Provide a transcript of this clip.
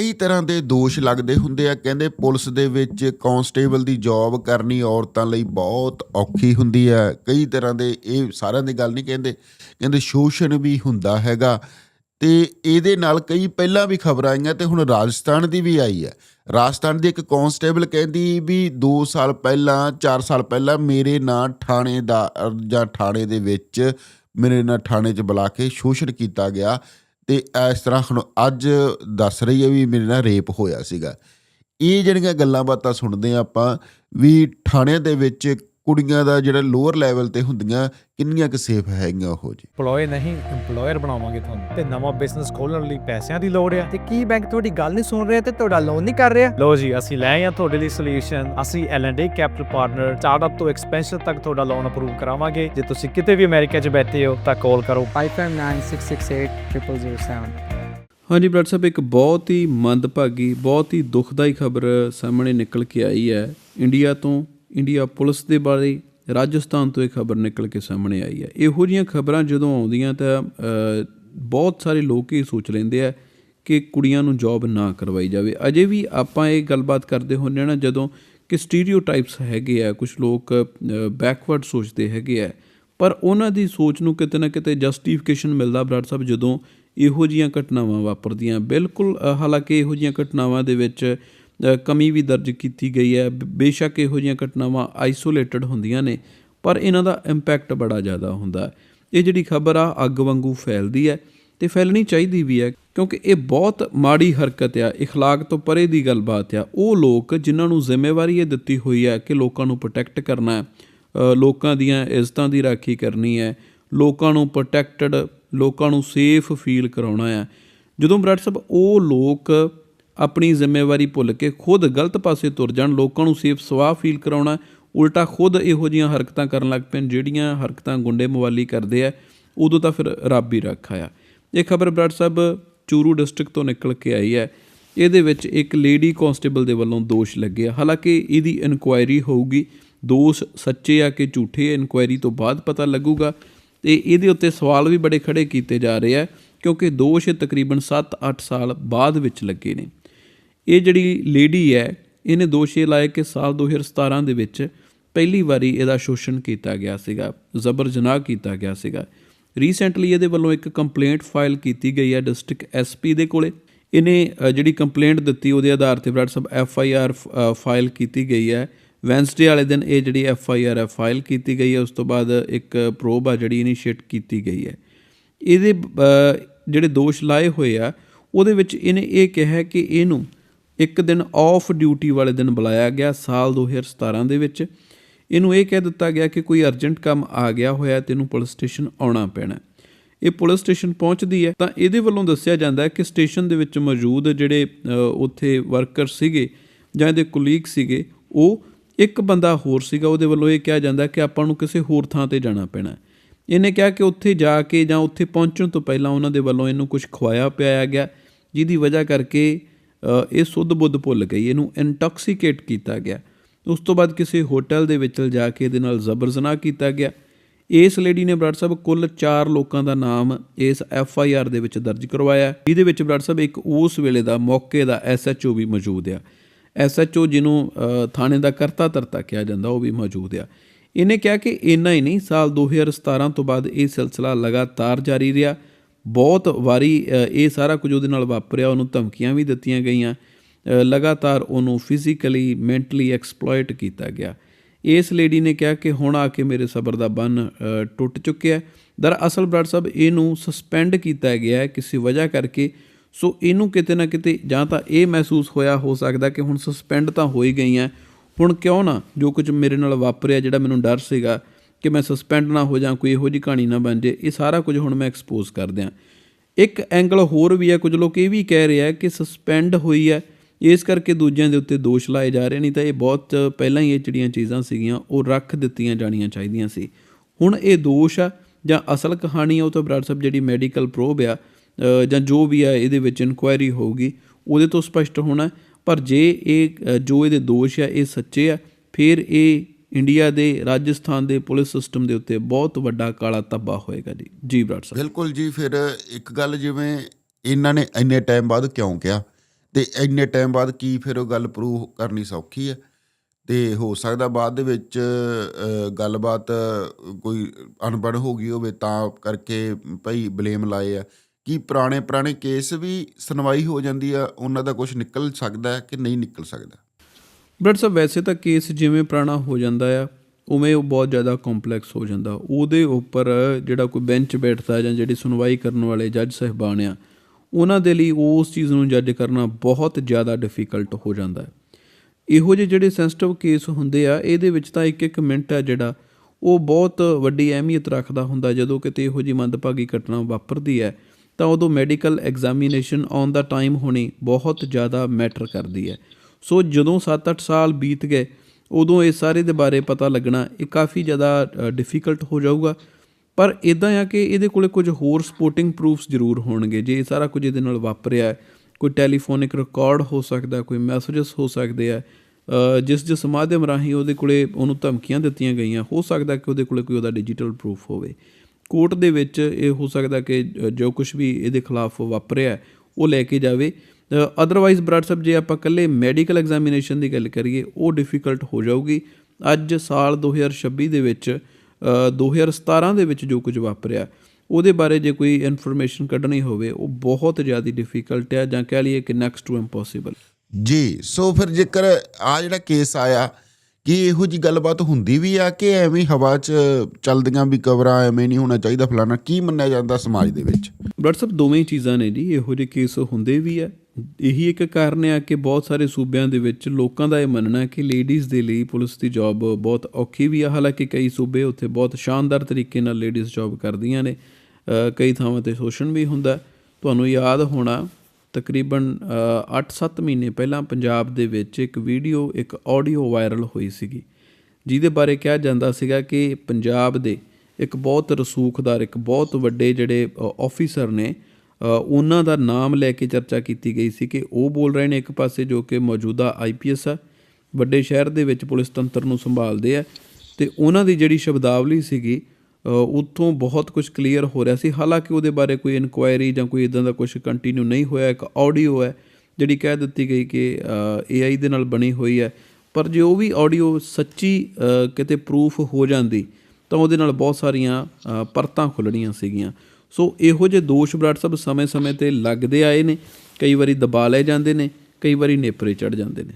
ਕਈ ਤਰ੍ਹਾਂ ਦੇ ਦੋਸ਼ ਲੱਗਦੇ ਹੁੰਦੇ ਆ। ਕਹਿੰਦੇ ਪੁਲਿਸ ਦੇ ਵਿੱਚ ਕਾਂਸਟੇਬਲ ਦੀ ਜੌਬ ਕਰਨੀ ਔਰਤਾਂ ਲਈ ਬਹੁਤ ਔਖੀ ਹੁੰਦੀ ਹੈ ਕਈ ਤਰ੍ਹਾਂ ਦੇ ਇਹ ਸਾਰਿਆਂ ਦੀ ਗੱਲ ਨਹੀਂ ਕਹਿੰਦੇ। ਕਹਿੰਦੇ ਸ਼ੋਸ਼ਣ ਵੀ ਹੁੰਦਾ ਹੈਗਾ। ਤੇ ਇਹਦੇ ਨਾਲ ਕਈ ਪਹਿਲਾਂ ਵੀ ਖਬਰਾਂ ਆਈਆਂ ਤੇ ਹੁਣ ਰਾਜਸਥਾਨ ਦੀ ਵੀ ਆਈ ਹੈ ਰਾਜਸਥਾਨ ਦੀ ਇੱਕ ਕਾਂਸਟੇਬਲ ਕਹਿੰਦੀ ਵੀ 2 ਸਾਲ ਪਹਿਲਾਂ 4 ਸਾਲ ਪਹਿਲਾਂ ਮੇਰੇ ਨਾਂ ਥਾਣੇ ਦਾ ਜਾਂ ਥਾਣੇ ਦੇ ਵਿੱਚ, ਮੇਰੇ ਨਾਲ ਥਾਣੇ 'ਚ ਬੁਲਾ ਕੇ ਸ਼ੋਸ਼ਣ ਕੀਤਾ ਗਿਆ। ਤੇ ਇਸ ਤਰ੍ਹਾਂ ਹੁਣ ਅੱਜ ਦੱਸ ਰਹੀ ਹੈ ਵੀ ਮੇਰੇ ਨਾਲ ਰੇਪ ਹੋਇਆ ਸੀਗਾ। ਇਹ ਜਿਹੜੀਆਂ ਗੱਲਾਂ ਬਾਤਾਂ ਸੁਣਦੇ ਆ ਆਪਾਂ, ਵੀ ਥਾਣਿਆਂ ਦੇ ਵਿੱਚ ਕੁੜੀਆਂ ਦਾ ਜਿਹੜਾ ਲੋਅਰ ਲੈਵਲ ਤੇ ਹੁੰਦੀਆਂ ਕਿੰਨੀਆਂ ਕੁ ਸੇਫ ਹੈਗੀਆਂ ਉਹ ਜੀ? EMPLOYE ਨਹੀਂ EMPLOYER ਬਣਾਵਾਂਗੇ ਤੁਹਾਨੂੰ। ਤੇ ਨਵਾਂ ਬਿਜ਼ਨਸ ਖੋਲਣ ਲਈ ਪੈਸਿਆਂ ਦੀ ਲੋੜ ਆ। ਤੇ ਕੀ ਬੈਂਕ ਤੁਹਾਡੀ ਗੱਲ ਨਹੀਂ ਸੁਣ ਰਿਹਾ ਤੇ ਤੁਹਾਡਾ ਲੋਨ ਨਹੀਂ ਕਰ ਰਿਹਾ? ਲੋ ਜੀ ਅਸੀਂ ਲੈ ਆਏ ਹਾਂ ਤੁਹਾਡੇ ਲਈ ਸੋਲੂਸ਼ਨ ਅਸੀਂ L&A ਕੈਪੀਟਲ ਪਾਰਟਨਰ ਸਟਾਰਟਅਪ ਤੋਂ ਐਕਸਪੈਂਸ਼ਨ ਤੱਕ ਤੁਹਾਡਾ ਲੋਨ ਅਪਰੂਵ ਕਰਾਵਾਂਗੇ। ਜੇ ਤੁਸੀਂ ਕਿਤੇ ਵੀ ਅਮਰੀਕਾ 'ਚ ਬੈਠੇ ਹੋ ਤਾਂ ਕਾਲ ਕਰੋ। 5596680007 ਹਾਂਜੀ ਬ੍ਰਟ ਸਾਹਿਬ ਇੱਕ ਬਹੁਤ ਹੀ ਮੰਦਭਾਗੀ ਬਹੁਤ ਹੀ ਦੁਖਦਾਈ ਖਬਰ ਸਾਹਮਣੇ ਨਿਕਲ ਕੇ ਆਈ ਹੈ। ਇੰਡੀਆ ਤੋਂ ਇੰਡੀਆ ਪੁਲਿਸ ਦੇ ਬਾਰੇ ਰਾਜਸਥਾਨ ਤੋਂ ਇਹ ਖਬਰ ਨਿਕਲ ਕੇ ਸਾਹਮਣੇ ਆਈ ਹੈ। ਇਹੋ ਜਿਹੀਆਂ ਖਬਰਾਂ ਜਦੋਂ ਆਉਂਦੀਆਂ ਤਾਂ ਬਹੁਤ ਸਾਰੇ ਲੋਕ ਇਹ ਸੋਚ ਲੈਂਦੇ ਆ ਕਿ ਕੁੜੀਆਂ ਨੂੰ ਜੌਬ ਨਾ ਕਰਵਾਈ ਜਾਵੇ। ਅਜੇ ਵੀ ਆਪਾਂ ਇਹ ਗੱਲਬਾਤ ਕਰਦੇ ਹੁੰਦੇ ਹਾਂ ਨਾ, ਜਦੋਂ ਕਿ ਸਟੀਰੀਓਟਾਈਪਸ ਹੈਗੇ ਆ ਕੁਝ ਲੋਕ ਬੈਕਵਰਡ ਸੋਚਦੇ ਹੈਗੇ ਆ, ਪਰ ਉਹਨਾਂ ਦੀ ਸੋਚ ਨੂੰ ਕਿਤੇ ਨਾ ਕਿਤੇ ਜਸਟੀਫਿਕੇਸ਼ਨ ਮਿਲਦਾ ਬਰਾੜ ਸਾਹਿਬ, ਜਦੋਂ ਇਹੋ ਜੀਆਂ ਘਟਨਾਵਾਂ ਵਾਪਰਦੀਆਂ। ਬਿਲਕੁਲ ਹਾਲਾਂਕਿ ਇਹੋ ਜੀਆਂ ਘਟਨਾਵਾਂ ਦੇ ਵਿੱਚ ਕਮੀ ਵੀ ਦਰਜ ਕੀਤੀ ਗਈ ਹੈ ਬ- ਬੇਸ਼ੱਕ ਇਹੋ ਜੀਆਂ ਘਟਨਾਵਾਂ ਆਈਸੋਲੇਟਡ ਹੁੰਦੀਆਂ ਨੇ ਪਰ ਇਹਨਾਂ ਦਾ ਇੰਪੈਕਟ ਬੜਾ ਜ਼ਿਆਦਾ ਹੁੰਦਾ ਹੈ। ਇਹ ਜਿਹੜੀ ਖਬਰ ਆ ਅੱਗ ਵਾਂਗੂ ਫੈਲਦੀ ਹੈ ਤੇ ਫੈਲਣੀ ਚਾਹੀਦੀ ਵੀ ਹੈ ਕਿਉਂਕਿ ਇਹ ਬਹੁਤ ਮਾੜੀ ਹਰਕਤ ਆ اخلاق ਤੋਂ ਪਰੇ ਦੀ ਗੱਲਬਾਤ ਆ ਉਹ ਲੋਕ ਜਿਨ੍ਹਾਂ ਨੂੰ ਜ਼ਿੰਮੇਵਾਰੀ ਇਹ ਦਿੱਤੀ ਹੋਈ ਹੈ ਕਿ ਲੋਕਾਂ ਨੂੰ ਪ੍ਰੋਟੈਕਟ ਕਰਨਾ ਹੈ ਅ, ਲੋਕਾਂ ਦੀਆਂ ਇੱਜ਼ਤਾਂ ਦੀ ਰਾਖੀ ਕਰਨੀ ਹੈ ਲੋਕਾਂ ਨੂੰ ਪ੍ਰੋਟੈਕਟਡ ਲੋਕਾਂ ਨੂੰ ਸੇਫ ਫੀਲ ਕਰਾਉਣਾ ਹੈ ਜਦੋਂ ਬਰਾੜ ਸਾਹਿਬ ਉਹ ਲੋਕ ਆਪਣੀ ਜ਼ਿੰਮੇਵਾਰੀ ਭੁੱਲ ਕੇ ਖੁਦ ਗਲਤ ਪਾਸੇ ਤੁਰ ਜਾਣ, ਲੋਕਾਂ ਨੂੰ ਸੇਫ ਸਵਾਹ ਫੀਲ ਕਰਾਉਣਾ, ਉਲਟਾ ਖੁਦ ਇਹੋ ਜੀਆਂ ਹਰਕਤਾਂ ਕਰਨ ਲੱਗ ਪੈਣ, ਜਿਹੜੀਆਂ ਹਰਕਤਾਂ ਗੁੰਡੇ ਮਵਾਲੀ ਕਰਦੇ ਆ, ਉਦੋਂ ਤਾਂ ਫਿਰ ਰੱਬ ਹੀ ਰੱਖਾ ਆ ਇਹ ਖਬਰ ਬਰਾੜ ਸਾਹਿਬ ਚੂਰੂ ਡਿਸਟ੍ਰਿਕਟ ਤੋਂ ਨਿਕਲ ਕੇ ਆਈ ਹੈ। ਇਹਦੇ ਵਿੱਚ ਇੱਕ ਲੇਡੀ ਕਾਂਸਟੇਬਲ ਦੇ ਵੱਲੋਂ ਦੋਸ਼ ਲੱਗੇ ਆ। ਹਾਲਾਂਕਿ ਇਹਦੀ ਇਨਕੁਆਇਰੀ ਹੋਊਗੀ, ਦੋਸ਼ ਸੱਚੇ ਆ ਕਿ ਝੂਠੇ ਇਨਕੁਆਇਰੀ ਤੋਂ ਬਾਅਦ ਪਤਾ ਲੱਗੂਗਾ। ਤੇ ਇਹਦੇ ਉੱਤੇ ਸਵਾਲ ਵੀ ਬੜੇ ਖੜੇ ਕੀਤੇ ਜਾ ਰਹੇ ਆ, ਕਿਉਂਕਿ ਦੋਸ਼ ਤਕਰੀਬਨ 7-8 ਸਾਲ ਬਾਅਦ ਵਿੱਚ ਲੱਗੇ ਨੇ। ਇਹ ਜਿਹੜੀ ਲੇਡੀ ਹੈ, ਇਹਨੇ ਦੋਸ਼ ਇਹ ਲਾਇਆ ਕਿ ਸਾਲ 2017 ਦੇ ਵਿੱਚ ਪਹਿਲੀ ਵਾਰੀ ਇਹਦਾ ਸ਼ੋਸ਼ਣ ਕੀਤਾ ਗਿਆ ਸੀਗਾ ਜ਼ਬਰ ਜਨਾਹ ਕੀਤਾ ਗਿਆ ਸੀਗਾ। ਰੀਸੈਂਟਲੀ ਇਹਦੇ ਵੱਲੋਂ ਇੱਕ ਕੰਪਲੇਂਟ ਫਾਈਲ ਕੀਤੀ ਗਈ ਹੈ ਡਿਸਟ੍ਰਿਕਟ ਐਸਪੀ ਦੇ ਕੋਲੇ। ਇਹਨੇ ਜਿਹੜੀ ਕੰਪਲੇਂਟ ਦਿੱਤੀ ਉਹਦੇ ਆਧਾਰ ਤੇ ਬਰਾੜ ਸਾਹਿਬ ਐਫ ਆਈ ਆਰ ਫਾਈਲ ਕੀਤੀ ਗਈ ਹੈ। ਵੈਂਸਡੇ ਵਾਲੇ ਦਿਨ ਇਹ ਜਿਹੜੀ ਐਫ ਆਈ ਆਰ ਹੈ ਫਾਈਲ ਕੀਤੀ ਗਈ ਹੈ। ਉਸ ਤੋਂ ਬਾਅਦ ਇੱਕ ਪ੍ਰੋਬ ਆ ਜਿਹੜੀ ਇਨੀਸ਼ੀਏਟ ਕੀਤੀ ਗਈ ਹੈ। ਇਹਦੇ ਜਿਹੜੇ ਦੋਸ਼ ਲਾਏ ਹੋਏ ਆ, ਉਹਦੇ ਵਿੱਚ ਇਹਨੇ ਇਹ ਕਿਹਾ ਕਿ ਇਹਨੂੰ ਇੱਕ ਦਿਨ ਆਫ ਡਿਊਟੀ ਵਾਲੇ ਦਿਨ ਬੁਲਾਇਆ ਗਿਆ ਸਾਲ 2017 ਦੇ ਵਿੱਚ। ਇਹਨੂੰ ਇਹ ਕਹਿ ਦਿੱਤਾ ਗਿਆ ਕਿ ਕੋਈ ਅਰਜੈਂਟ ਕੰਮ ਆ ਗਿਆ ਹੋਇਆ ਤੈਨੂੰ ਪੁਲਿਸ ਸਟੇਸ਼ਨ ਆਉਣਾ ਪੈਣਾ। ਇਹ ਪੁਲਿਸ ਸਟੇਸ਼ਨ ਪਹੁੰਚਦੀ ਹੈ ਤਾਂ ਇਹਦੇ ਵੱਲੋਂ ਦੱਸਿਆ ਜਾਂਦਾ ਹੈ ਕਿ ਸਟੇਸ਼ਨ ਦੇ ਵਿੱਚ ਮੌਜੂਦ ਜਿਹੜੇ ਉੱਥੇ ਵਰਕਰ ਸੀਗੇ ਜਾਂ ਇਹਦੇ ਕੁਲੀਗ ਸੀਗੇ, ਉਹ ਇੱਕ ਬੰਦਾ ਹੋਰ ਸੀਗਾ। ਉਹਦੇ ਵੱਲੋਂ ਇਹ ਕਿਹਾ ਜਾਂਦਾ ਕਿ ਆਪਾਂ ਨੂੰ ਕਿਸੇ ਹੋਰ ਥਾਂ ਤੇ ਜਾਣਾ ਪੈਣਾ। ਇਹਨੇ ਕਿਹਾ ਕਿ ਉੱਥੇ ਜਾ ਕੇ ਜਾਂ ਉੱਥੇ ਪਹੁੰਚਣ ਤੋਂ ਪਹਿਲਾਂ ਉਹਨਾਂ ਦੇ ਵੱਲੋਂ ਇਹਨੂੰ ਕੁਝ ਖਵਾਇਆ ਪਿਆਇਆ ਗਿਆ, ਜਿਹਦੀ ਵਜ੍ਹਾ ਕਰਕੇ ਇਹ ਸੁੱਧ ਬੁੱਧ ਭੁੱਲ ਗਈ, ਇਹਨੂੰ ਇੰਟੌਕਸੀਕੇਟ ਕੀਤਾ ਗਿਆ। ਉਸ ਤੋਂ ਬਾਅਦ ਕਿਸੇ ਹੋਟਲ ਦੇ ਵਿੱਚ ਜਾ ਕੇ ਇਹਦੇ ਨਾਲ ਜ਼ਬਰ ਜ਼ਨਾਹ ਕੀਤਾ ਗਿਆ। ਇਸ ਲੇਡੀ ਨੇ ਬਰਾੜ ਸਾਹਿਬ ਕੁੱਲ 4 ਲੋਕਾਂ ਦਾ ਨਾਮ ਇਸ ਐਫ ਆਈ ਆਰ ਦੇ ਵਿੱਚ ਦਰਜ ਕਰਵਾਇਆ। ਜਿਹਦੇ ਵਿੱਚ ਬਰਾੜ ਸਾਹਿਬ ਇੱਕ ਉਸ ਵੇਲੇ ਦਾ ਮੌਕੇ ਦਾ ਐਸ ਐਚ ਓ ਵੀ ਮੌਜੂਦ ਆ। ਐਸ ਐਚ ਓ ਜਿਹਨੂੰ ਥਾਣੇ ਦਾ ਕਰਤਾ ਧਰਤਾ ਕਿਹਾ ਜਾਂਦਾ, ਉਹ ਵੀ ਮੌਜੂਦ ਆ। ਇਹਨੇ ਕਿਹਾ ਕਿ ਇੰਨਾ ਹੀ ਨਹੀਂ, ਸਾਲ 2017 ਤੋਂ ਬਾਅਦ ਇਹ ਸਿਲਸਿਲਾ ਲਗਾਤਾਰ ਜਾਰੀ ਰਿਹਾ। ਬਹੁਤ ਵਾਰੀ ਇਹ ਸਾਰਾ ਕੁਝ ਉਹਦੇ ਨਾਲ ਵਾਪਰਿਆ, ਉਹਨੂੰ ਧਮਕੀਆਂ ਵੀ ਦਿੱਤੀਆਂ ਗਈਆਂ। ਲਗਾਤਾਰ ਉਹਨੂੰ ਫਿਜ਼ੀਕਲੀ ਮੈਂਟਲੀ ਐਕਸਪਲੋਇਟ ਕੀਤਾ ਗਿਆ। ਇਸ ਲੇਡੀ ਨੇ ਕਿਹਾ ਕਿ ਹੁਣ ਆ ਕੇ ਮੇਰੇ ਸਬਰ ਦਾ ਬੰਨ ਟੁੱਟ ਚੁੱਕਿਆ ਹੈ। ਦਰਅਸਲ ਬਰਾੜ ਸਾਹਿਬ, ਇਹਨੂੰ ਸਸਪੈਂਡ ਕੀਤਾ ਗਿਆ ਕਿਸੇ ਵਜ੍ਹਾ ਕਰਕੇ। ਸੋ ਇਹਨੂੰ ਕਿਤੇ ਨਾ ਕਿਤੇ ਜਾਂ ਤਾਂ ਇਹ ਮਹਿਸੂਸ ਹੋਇਆ, ਹੋ ਸਕਦਾ ਕਿ ਹੁਣ ਸਸਪੈਂਡ ਤਾਂ ਹੋ ਹੀ ਗਈਆਂ। ਹੁਣ ਕਿਉਂ ਨਾ ਜੋ ਕੁਝ ਮੇਰੇ ਨਾਲ ਵਾਪਰਿਆ, ਜਿਹੜਾ ਮੈਨੂੰ ਡਰ ਸੀਗਾ ਕਿ ਮੈਂ ਸਸਪੈਂਡ ਨਾ ਹੋ ਜਾਂ ਕੋਈ ਇਹੋ ਜਿਹੀ ਕਹਾਣੀ ਨਾ ਬਣ ਜੇ ਇਹ ਸਾਰਾ ਕੁਝ ਹੁਣ ਮੈਂ ਐਕਸਪੋਜ਼ ਕਰ ਦਿਆਂ। ਇੱਕ ਐਂਗਲ ਹੋਰ ਵੀ ਹੈ, ਕੁਝ ਲੋਕ ਇਹ ਵੀ ਕਹਿ ਰਹੇ ਆ ਕਿ ਸਸਪੈਂਡ ਹੋਈ ਹੈ, ਇਸ ਕਰਕੇ ਦੂਜਿਆਂ ਦੇ ਉੱਤੇ ਦੋਸ਼ ਲਾਏ ਜਾ ਰਹੇ ਨਹੀਂ ਤਾਂ ਇਹ ਬਹੁਤ ਪਹਿਲਾਂ ਹੀ ਇਹ ਜਿਹੜੀਆਂ ਚੀਜ਼ਾਂ ਸੀਗੀਆਂ, ਉਹ ਰੱਖ ਦਿੱਤੀਆਂ ਜਾਣੀਆਂ ਚਾਹੀਦੀਆਂ ਸੀ। ਹੁਣ ਇਹ ਦੋਸ਼ ਆ, ਜਾਂ ਅਸਲ ਕਹਾਣੀ ਆ, ਉਹ ਤਾਂ ਬਰਾੜ ਸਾਹਿਬ ਜਿਹੜੀ ਮੈਡੀਕਲ ਪ੍ਰੋਬ ਆ ਜਾਂ ਜੋ ਵੀ ਆ, ਇਹਦੇ ਵਿੱਚ ਇਨਕੁਆਇਰੀ ਹੋਊਗੀ, ਉਹਦੇ ਤੋਂ ਸਪਸ਼ਟ ਹੋਣਾ, ਪਰ ਜੇ ਇਹ, ਜੋ ਇਹਦੇ ਦੋਸ਼ ਆ, ਇਹ ਸੱਚੇ ਆ, ਫਿਰ ਇਹ ਇੰਡੀਆ ਦੇ, ਰਾਜਸਥਾਨ ਦੇ ਪੁਲਿਸ ਸਿਸਟਮ ਦੇ ਉੱਤੇ ਬਹੁਤ ਵੱਡਾ ਕਾਲਾ ਧੱਬਾ ਹੋਏਗਾ ਜੀ। ਜੀ ਬਰਾੜ ਸਾਹਿਬ। ਬਿਲਕੁਲ ਜੀ, ਫਿਰ ਇੱਕ ਗੱਲ ਜਿਵੇਂ ਇਹਨਾਂ ਨੇ ਇੰਨੇ ਟਾਈਮ ਬਾਅਦ ਕਿਉਂ ਕਿਹਾ? ਤੇ ਇੰਨੇ ਟਾਈਮ ਬਾਅਦ ਕੀ ਫਿਰ ਉਹ ਗੱਲ ਪ੍ਰੂਵ ਕਰਨੀ ਸੌਖੀ ਹੈ? ਤੇ ਹੋ ਸਕਦਾ ਬਾਅਦ ਦੇ ਵਿੱਚ ਗੱਲਬਾਤ ਕੋਈ ਅਣਬਣ ਹੋ ਗਈ ਹੋਵੇ ਤਾਂ ਕਰਕੇ ਭਈ ਬਲੇਮ ਲਾਏ ਆ। ਕੀ ਪੁਰਾਣੇ ਪੁਰਾਣੇ ਕੇਸ ਵੀ ਸੁਣਵਾਈ ਹੋ ਜਾਂਦੀ ਆ? ਉਹਨਾਂ ਦਾ ਕੁਝ ਨਿਕਲ ਸਕਦਾ ਕਿ ਨਹੀਂ ਨਿਕਲ ਸਕਦਾ? ਬ੍ਰਟ ਸਾਹਿਬ, ਵੈਸੇ ਤਾਂ ਕੇਸ ਜਿਵੇਂ ਪੁਰਾਣਾ ਹੋ ਜਾਂਦਾ ਆ, ਉਵੇਂ ਉਹ ਬਹੁਤ ਜ਼ਿਆਦਾ ਕੰਪਲੈਕਸ ਹੋ ਜਾਂਦਾ। ਉਹਦੇ ਉੱਪਰ ਜਿਹੜਾ ਕੋਈ ਬੈਂਚ ਬੈਠਦਾ ਜਾਂ ਜਿਹੜੀ ਸੁਣਵਾਈ ਕਰਨ ਵਾਲੇ ਜੱਜ ਸਾਹਿਬਾਨ ਆ, ਉਹਨਾਂ ਦੇ ਲਈ ਉਸ ਚੀਜ਼ ਨੂੰ ਜੱਜ ਕਰਨਾ ਬਹੁਤ ਜ਼ਿਆਦਾ ਡਿਫਿਕਲਟ ਹੋ ਜਾਂਦਾ ਹੈ। ਇਹੋ ਜਿਹੇ ਜਿਹੜੇ ਸੈਂਸਿਟਿਵ ਕੇਸ ਹੁੰਦੇ ਆ, ਇਹਦੇ ਵਿੱਚ ਤਾਂ ਇੱਕ ਇੱਕ ਮਿੰਟ ਆ ਜਿਹੜਾ, ਉਹ ਬਹੁਤ ਵੱਡੀ ਅਹਿਮੀਅਤ ਰੱਖਦਾ ਹੁੰਦਾ। ਜਦੋਂ ਕਿਤੇ ਇਹੋ ਜਿਹੀ ਮੰਦਭਾਗੀ ਘਟਨਾ ਵਾਪਰਦੀ ਹੈ, ਤਾਂ ਉਦੋਂ ਮੈਡੀਕਲ ਐਗਜ਼ਾਮੀਨੇਸ਼ਨ ਔਨ ਦਾ ਟਾਈਮ ਹੋਣੀ ਬਹੁਤ ਜ਼ਿਆਦਾ ਮੈਟਰ ਕਰਦੀ ਹੈ। ਸੋ ਜਦੋਂ 7-8 ਸਾਲ ਬੀਤ ਗਏ, ਉਦੋਂ ਇਹ ਸਾਰੇ ਦੇ ਬਾਰੇ ਪਤਾ ਲੱਗਣਾ ਇਹ ਕਾਫੀ ਜ਼ਿਆਦਾ ਡਿਫਿਕਲਟ ਹੋ ਜਾਊਗਾ। ਪਰ ਇਦਾਂ ਆ ਕਿ ਇਹਦੇ ਕੋਲੇ ਕੁਝ ਹੋਰ ਸਪੋਰਟਿੰਗ ਪ੍ਰੂਫਸ ਜ਼ਰੂਰ ਹੋਣਗੇ। ਜੇ ਇਹ ਸਾਰਾ ਕੁਝ ਇਹਦੇ ਨਾਲ ਵਾਪਰਿਆ, ਕੋਈ ਟੈਲੀਫੋਨਿਕ ਰਿਕਾਰਡ ਹੋ ਸਕਦਾ, ਕੋਈ ਮੈਸੇजेस ਹੋ ਸਕਦੇ ਆ ਜਿਸ ਜਿਸ ਮਾਧਿਅਮ ਰਾਹੀਂ ਉਹਦੇ ਕੋਲੇ ਉਹਨੂੰ ਧਮਕੀਆਂ ਦਿੱਤੀਆਂ ਗਈਆਂ, ਹੋ ਸਕਦਾ ਕਿ ਉਹਦੇ ਕੋਲੇ ਕੋਈ ਉਹਦਾ ਡਿਜੀਟਲ ਪ੍ਰੂਫ ਹੋਵੇ। ਕੋਰਟ ਦੇ ਵਿੱਚ ਇਹ ਹੋ ਸਕਦਾ ਕਿ ਜੋ ਕੁਝ ਵੀ ਇਹਦੇ ਖਿਲਾਫ ਵਾਪਰਿਆ, ਉਹ ਲੈ ਕੇ ਜਾਵੇ। ਅਦਰਵਾਈਜ਼ ਬਰਾੜ ਸਾਹਿਬ ਜੇ ਆਪਾਂ ਕੱਲੇ ਮੈਡੀਕਲ ਐਗਜ਼ਾਮੀਨੇਸ਼ਨ ਦੀ ਗੱਲ ਕਰੀਏ ਉਹ ਡਿਫਿਕਲਟ ਹੋ ਜਾਊਗੀ। ਅੱਜ ਸਾਲ 2026 ਦੇ ਵਿੱਚ ਅ, 2017 ਦੇ ਵਿੱਚ ਜੋ ਕੁਝ ਵਾਪਰਿਆ ਉਹਦੇ ਬਾਰੇ ਜੇ ਕੋਈ ਇਨਫੋਰਮੇਸ਼ਨ ਕੱਢਣੀ ਹੋਵੇ ਉਹ ਬਹੁਤ ਜ਼ਿਆਦਾ ਡਿਫਿਕਲਟ ਹੈ ਜਾਂ ਕਹਿ ਲਈਏ ਕਿ ਨੈਕਸਟ ਟੂ ਇੰਪੋਸੀਬਲ ਜੀ ਸੋ ਫਿਰ ਜੇਕਰ ਆ ਜਿਹੜਾ ਕੇਸ ਆਇਆ ਕੀ ਇਹੋ ਜੀ ਗੱਲਬਾਤ ਹੁੰਦੀ ਵੀ ਆ ਕਿ ਐਵੇਂ ਹਵਾ 'ਚ ਚੱਲਦੀਆਂ ਵੀ ਕਵਰਾਂ ਐਵੇਂ ਨਹੀਂ ਹੋਣਾ ਚਾਹੀਦਾ ਫਲਾਣਾ? ਕੀ ਮੰਨਿਆ ਜਾਂਦਾ ਸਮਾਜ ਦੇ ਵਿੱਚ? WhatsApp ਦੋਵੇਂ ਹੀ ਚੀਜ਼ਾਂ ਨੇ ਜੀ ਇਹੋ ਜਿਹੇ ਕੇਸ ਹੁੰਦੇ ਵੀ ਆ ਇਹੀ ਇੱਕ ਕਾਰਨ ਆ ਕਿ ਬਹੁਤ ਸਾਰੇ ਸੂਬਿਆਂ ਦੇ ਵਿੱਚ ਲੋਕਾਂ ਦਾ ਇਹ ਮੰਨਣਾ ਕਿ ਲੇਡੀਜ਼ ਦੇ ਲਈ ਪੁਲਿਸ ਦੀ ਜੌਬ ਬਹੁਤ ਔਖੀ ਵੀ ਆ। ਹਾਲਾਂਕਿ ਕਈ ਸੂਬੇ ਉੱਥੇ ਬਹੁਤ ਸ਼ਾਨਦਾਰ ਤਰੀਕੇ ਨਾਲ ਲੇਡੀਜ਼ ਜੌਬ ਕਰਦੀਆਂ ਨੇ। ਕਈ ਥਾਵਾਂ ਤੇ ਸ਼ੋਸ਼ਣ ਵੀ ਹੁੰਦਾ। ਤੁਹਾਨੂੰ ਯਾਦ ਹੋਣਾ, ਤਕਰੀਬਨ 8-7 ਮਹੀਨੇ ਪਹਿਲਾਂ ਪੰਜਾਬ ਦੇ ਵਿੱਚ ਇੱਕ ਵੀਡੀਓ, ਇੱਕ ਆਡੀਓ ਵਾਇਰਲ ਹੋਈ ਸੀਗੀ। ਜਿਹਦੇ ਬਾਰੇ ਕਿਹਾ ਜਾਂਦਾ ਸੀਗਾ ਕਿ ਪੰਜਾਬ ਦੇ ਇੱਕ ਬਹੁਤ ਰਸੂਖਦਾਰ, ਇੱਕ ਬਹੁਤ ਵੱਡੇ ਜਿਹੜੇ ਆਫੀਸਰ ਨੇ ਉਹਨਾਂ ਦਾ ਨਾਮ ਲੈ ਕੇ ਚਰਚਾ ਕੀਤੀ ਗਈ ਸੀ ਕਿ ਉਹ ਬੋਲ ਰਹੇ ਨੇ ਇੱਕ ਪਾਸੇ ਜੋ ਕਿ ਮੌਜੂਦਾ ਆਈਪੀਐਸ ਆ, ਵੱਡੇ ਸ਼ਹਿਰ ਦੇ ਵਿੱਚ ਪੁਲਿਸ ਤੰਤਰ ਨੂੰ ਸੰਭਾਲਦੇ ਆ ਤੇ ਉਹਨਾਂ ਦੀ ਜਿਹੜੀ ਸ਼ਬਦਾਵਲੀ ਸੀਗੀ ਉੱਥੋਂ ਬਹੁਤ ਕੁਝ ਕਲੀਅਰ ਹੋ ਰਿਹਾ ਸੀ। ਹਾਲਾਂਕਿ ਉਹਦੇ ਬਾਰੇ ਕੋਈ ਇਨਕੁਆਇਰੀ ਜਾਂ ਕੋਈ ਇਦਾਂ ਦਾ ਕੁਝ ਕੰਟੀਨਿਊ ਨਹੀਂ ਹੋਇਆ, ਇੱਕ ਆਡੀਓ ਹੈ ਜਿਹੜੀ ਕਹਿ ਦਿੱਤੀ ਗਈ ਕਿ ਏਆਈ ਦੇ ਨਾਲ ਬਣੀ ਹੋਈ ਹੈ। ਪਰ ਜੇ ਉਹ ਵੀ ਆਡੀਓ ਸੱਚੀ ਕਿਤੇ ਪ੍ਰੂਫ ਹੋ ਜਾਂਦੀ, ਤਾਂ ਉਹਦੇ ਨਾਲ ਬਹੁਤ ਸਾਰੀਆਂ ਪਰਤਾਂ ਖੁੱਲਣੀਆਂ ਸੀਗੀਆਂ। ਸੋ ਇਹੋ ਜਿਹੇ ਦੋਸ਼ ਬਰਾੜ ਸਾਹਿਬ ਸਮੇਂ-ਸਮੇਂ ਤੇ ਲੱਗਦੇ ਆਏ ਨੇ, ਕਈ ਵਾਰੀ ਦਬਾ ਲਏ ਜਾਂਦੇ ਨੇ, ਕਈ ਵਾਰੀ ਨੇਪਰੇ ਚੜ ਜਾਂਦੇ ਨੇ।